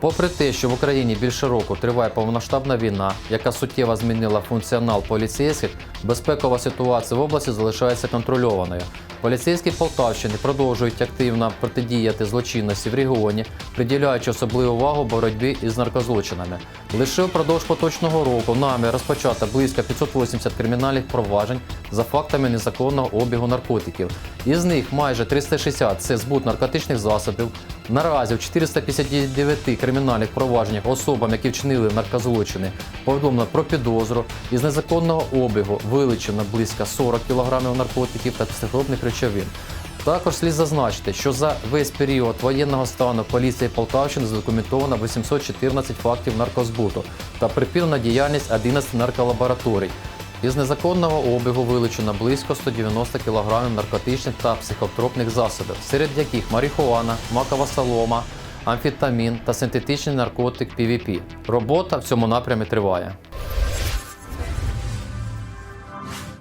Попри те, що в Україні більше року триває повномасштабна війна, яка суттєво змінила функціонал поліцейських, безпекова ситуація в області залишається контрольованою. Поліцейські Полтавщини продовжують активно протидіяти злочинності в регіоні, приділяючи особливу увагу боротьбі із наркозлочинами. Лише впродовж поточного року нами розпочато близько 580 кримінальних проваджень за фактами незаконного обігу наркотиків. Із них майже 360 – це збут наркотичних засобів. Наразі в 459 кримінальних провадженнях особам, які вчинили наркозлочини, повідомлено про підозру. Із незаконного обігу вилучено близько 40 кг наркотиків та психотропних речовин. Також слід зазначити, що за весь період воєнного стану поліції Полтавщини задокументовано 814 фактів наркозбуту та припинена діяльність 11 нарколабораторій. Із незаконного обігу вилучено близько 190 кг наркотичних та психотропних засобів, серед яких марихуана, макова солома, амфетамін та синтетичний наркотик PVP. Робота в цьому напрямі триває.